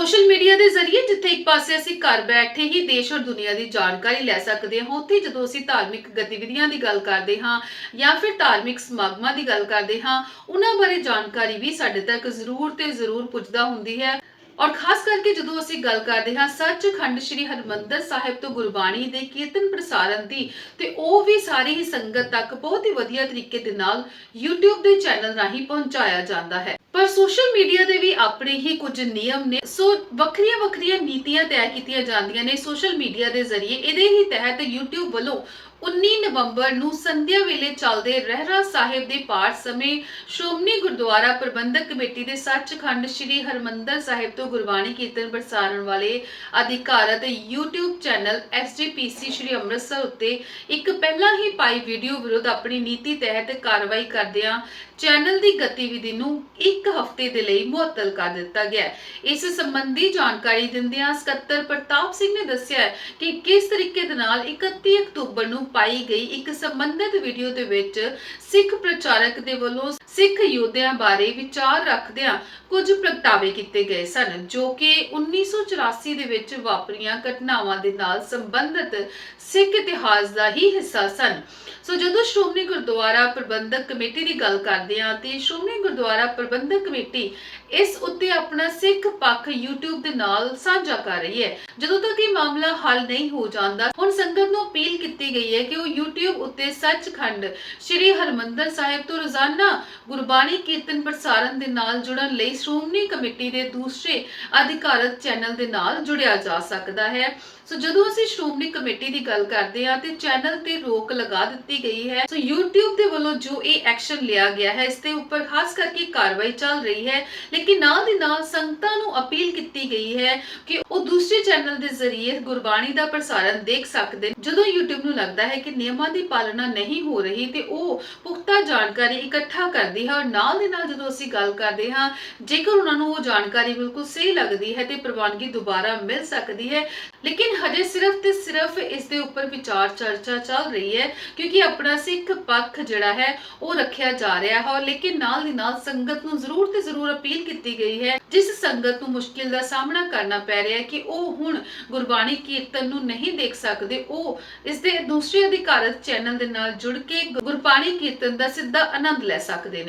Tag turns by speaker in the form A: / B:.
A: Social media ਦੇ ਜ਼ਰੀਏ ਜਿੱਥੇ ਇੱਕ ਪਾਸੇ ਅਸੀਂ ਘਰ ਬੈਠੇ ਹੀ ਦੇਸ਼ ਔਰ ਦੁਨੀਆ ਦੀ ਜਾਣਕਾਰੀ ਲੈ ਸਕਦੇ ਹਾਂ, ਉੱਥੇ ਜਦੋਂ ਅਸੀਂ ਧਾਰਮਿਕ ਗਤੀਵਿਧੀਆਂ ਦੀ ਗੱਲ ਕਰਦੇ ਹਾਂ ਜਾਂ ਫਿਰ ਧਾਰਮਿਕ ਸਮਾਗਮਾਂ ਦੀ ਗੱਲ ਕਰਦੇ ਹਾਂ, ਉਹਨਾਂ ਬਾਰੇ ਜਾਣਕਾਰੀ ਵੀ ਸਾਡੇ ਤੱਕ ਜ਼ਰੂਰ ਤੇ ਜ਼ਰੂਰ ਪੁੱਜਦਾ ਹੁੰਦੀ ਹੈ। ਔਰ ਖਾਸ ਕਰਕੇ ਜਦੋਂ ਅਸੀਂ ਗੱਲ ਕਰਦੇ ਹਾਂ ਸੱਚਖੰਡ ਸ੍ਰੀ ਹਰਮੰਦਰ ਸਾਹਿਬ ਤੋਂ ਗੁਰਬਾਣੀ ਦੇ ਕੀਰਤਨ ਪ੍ਰਸਾਰਣ ਦੀ, ਤੇ ਉਹ ਵੀ ਸਾਰੀ ਹੀ ਸੰਗਤ ਤੱਕ ਬਹੁਤ ਹੀ ਵਧੀਆ ਤਰੀਕੇ ਦੇ ਨਾਲ YouTube ਦੇ ਚੈਨਲ ਰਾਹੀਂ ਪਹੁੰਚਾਇਆ ਜਾਂਦਾ ਹੈ। ਪਰ ਸੋਸ਼ਲ ਮੀਡੀਆ ਦੇ ਵੀ ਆਪਣੇ ਹੀ ਕੁਝ ਨਿਯਮ ਨੇ। ਸੋ ਵੱਖਰੀਆਂ ਵੱਖਰੀਆਂ ਨੀਤੀਆਂ ਤੈਅ ਕੀਤੀਆਂ ਜਾਂਦੀਆਂ ਨੇ ਸੋਸ਼ਲ ਮੀਡੀਆ ਦੇ ਜ਼ਰੀਏ। ਇਹਦੇ ਹੀ ਤਹਿਤ YouTube ਵੱਲੋਂ 19 ਨਵੰਬਰ ਨੂੰ ਸੰਧਿਆ ਵੇਲੇ ਚੱਲਦੇ ਰਹਿਰਾ ਸਾਹਿਬ ਦੇ ਪਾਠ ਸਮੇਂ ਸ਼੍ਰੋਮਣੀ ਗੁਰਦੁਆਰਾ ਪ੍ਰਬੰਧਕ ਕਮੇਟੀ ਦੇ ਸੱਚਖੰਡ ਸ੍ਰੀ ਹਰਮੰਦਰ ਸਾਹਿਬ ਤੋਂ ਗੁਰਬਾਣੀ ਕੀਰਤਨ ਪ੍ਰਸਾਰਣ ਵਾਲੇ ਅਧਿਕਾਰਤ YouTube channel SGPC Sri Amritsar ਉੱਤੇ ਇੱਕ ਪਹਿਲਾਂ ਹੀ ਪਾਈ ਵੀਡੀਓ ਵਿਰੁੱਧ ਆਪਣੀ ਨੀਤੀ ਤਹਿਤ ਕਾਰਵਾਈ ਕਰਦਿਆਂ ਚੈਨਲ ਦੀ ਗਤੀਵਿਧੀ ਨੂੰ ਇੱਕ ਹਫ਼ਤੇ ਦੇ ਲਈ ਮੁਅੱਤਲ ਕਰ ਦਿੱਤਾ ਗਿਆ ਹੈ। ਇਸ ਸੰਬੰਧੀ ਜਾਣਕਾਰੀ ਦਿੰਦਿਆਂ ਸਕੱਤਰ ਪ੍ਰਤਾਪ ਸਿੰਘ ਨੇ ਦੱਸਿਆ ਕਿ ਕਿਸ ਤਰੀਕੇ ਦੇ ਨਾਲ 31 ਅਕਤੂਬਰ ਨੂੰ ਪਾਈ ਗਈ ਇੱਕ ਸੰਬੰਧਿਤ ਵੀਡੀਓ ਦੇ ਵਿੱਚ ਸਿੱਖ ਪ੍ਰਚਾਰਕ ਦੇ ਵੱਲੋਂ ਸਿੱਖ ਯੋਧਿਆਂ ਬਾਰੇ ਵਿਚਾਰ ਰੱਖਦਿਆਂ ਕੁਝ ਪ੍ਰਗਟਾਵੇ ਕੀਤੇ ਗਏ ਸਨ, ਜੋ ਕਿ 1984 ਦੇ ਵਿੱਚ ਵਾਪਰੀਆਂ ਘਟਨਾਵਾਂ ਦੇ ਨਾਲ ਸੰਬੰਧਿਤ ਸਿੱਖ ਇਤਿਹਾਸ ਦਾ ਹੀ ਹਿੱਸਾ ਸਨ। ਸੋ ਜਦੋਂ ਸ਼੍ਰੋਮਣੀ ਗੁਰਦੁਆਰਾ ਪ੍ਰਬੰਧਕ ਕਮੇਟੀ ਦੀ ਗੱਲ ਕਰਦੇ ਹਾਂ, ਤੇ ਸ਼੍ਰੋਮਣੀ ਗੁਰਦੁਆਰਾ ਪ੍ਰਬੰਧਕ ਕਮੇਟੀ ਇਸ ਉੱਤੇ ਆਪਣਾ ਸਿੱਖ ਪੱਖ YouTube ਦੇ ਨਾਲ ਸਾਂਝਾ ਕਰ ਰਹੀ ਹੈ। ਜਦੋਂ ਤੱਕ ਇਹ ਮਾਮਲਾ ਹੱਲ ਨਹੀਂ ਹੋ ਜਾਂਦਾ, ਹੁਣ ਸੰਗਤ ਨੂੰ ਅਪੀਲ ਕੀਤੀ ਗਈ ਹੈ ਕਿ ਉਹ YouTube ਉੱਤੇ ਸੱਚਖੰਡ ਸ੍ਰੀ ਹਰਮੰਦਰ ਸਾਹਿਬ ਤੋਂ ਰੋਜ਼ਾਨਾ ਗੁਰਬਾਣੀ ਕੀਰਤਨ ਪ੍ਰਸਾਰਣ ਦੇ ਨਾਲ ਜੁੜਨ ਲਈ ਸ਼੍ਰੋਮਣੀ ਕਮੇਟੀ ਦੇ ਦੂਸਰੇ ਅਧਿਕਾਰਤ ਚੈਨਲ ਦੇ ਨਾਲ ਜੁੜਿਆ ਜਾ ਸਕਦਾ ਹੈ। ਸੋ ਜਦੋਂ ਅਸੀਂ ਸ਼੍ਰੋਮਣੀ ਕਮੇਟੀ ਦੀ ਗੱਲ ਕਰਦੇ ਹਾਂ, ਤੇ ਚੈਨਲ ਤੇ ਰੋਕ ਲਗਾ ਦਿੱਤੀ ਗਈ ਹੈ। ਸੋ YouTube ਦੇ ਵੱਲੋਂ ਜੋ ਇਹ ਐਕਸ਼ਨ ਲਿਆ ਗਿਆ ਹੈ, ਇਸ ਦੇ ਉੱਪਰ ਖਾਸ ਕਰਕੇ ਕਾਰਵਾਈ ਚੱਲ ਰਹੀ ਹੈ। ਲੇਕਿਨ ਨਾਲ ਦੀ ਨਾਲ ਸੰਗਤਾਂ ਨੂੰ ਅਪੀਲ ਕੀਤੀ ਗਈ ਹੈ ਕਿ ਉਹ ਦੂਸਰੇ ਚੈਨਲ ਦੇ ਜ਼ਰੀਏ ਗੁਰਬਾਣੀ ਦਾ ਪ੍ਰਸਾਰਣ ਦੇਖ ਸਕਦੇ ਜਦੋਂ YouTube ਨੂੰ ਲੱਗਦਾ ਹੈ ਕਿ ਨਿਯਮਾਂ ਦੀ ਪਾਲਣਾ ਨਹੀਂ ਹੋ ਰਹੀ, ਤੇ ਉਹ ਪੁਖਤਾ ਜਾਣਕਾਰੀ ਇਕੱਠਾ ਕਰਦੀ ਹੈ। ਔਰ ਨਾਲ ਦੇ ਨਾਲ ਜਦੋਂ ਅਸੀਂ ਗੱਲ ਕਰਦੇ ਹਾਂ, ਜੇਕਰ ਉਹਨਾਂ ਨੂੰ ਉਹ ਜਾਣਕਾਰੀ ਬਿਲਕੁਲ ਸਹੀ ਲੱਗਦੀ ਹੈ, ਤੇ ਪ੍ਰਵਾਨਗੀ ਦੁਬਾਰਾ ਮਿਲ ਸਕਦੀ ਹੈ। ਲੇਕਿਨ ਹਜੇ ਸਿਰਫ ਤੇ ਸਿਰਫ ਇਸ ਦੇ ਉੱਪਰ ਵਿਚਾਰ ਚਰਚਾ ਚੱਲ ਰਹੀ ਹੈ, ਕਿਉਂਕਿ ਆਪਣਾ ਸਿੱਖ ਪੱਖ ਜਿਹੜਾ ਹੈ, ਉਹ ਰੱਖਿਆ ਜਾ ਰਿਹਾ ਹੈ ਲੇਕਿਨ ਨਾਲ ਦੀ ਨਾਲ ਸੰਗਤ ਨੂੰ ਜ਼ਰੂਰ ਤੇ ਜ਼ਰੂਰ ਅਪੀਲ ਕੀਤੀ ਗਈ ਹੈ, ਜਿਸ ਸੰਗਤ ਨੂੰ ਮੁਸ਼ਕਿਲ ਦਾ ਸਾਹਮਣਾ ਕਰਨਾ ਪੈ ਰਿਹਾ ਹੈ ਕਿ ਉਹ ਹੁਣ ਗੁਰਬਾਣੀ ਕੀਰਤਨ ਨੂੰ ਨਹੀਂ ਦੇਖ ਸਕਦੇ, ਉਹ ਇਸ ਦੇ ਦੂਸਰੇ ਅਧਿਕਾਰਤ ਚੈਨਲ ਦੇ ਨਾਲ ਜੁੜ ਕੇ ਗੁਰਬਾਣੀ ਕੀਰਤਨ ਦਾ ਸਿੱਧਾ ਆਨੰਦ ਲੈ ਸਕਦੇ ਨੇ।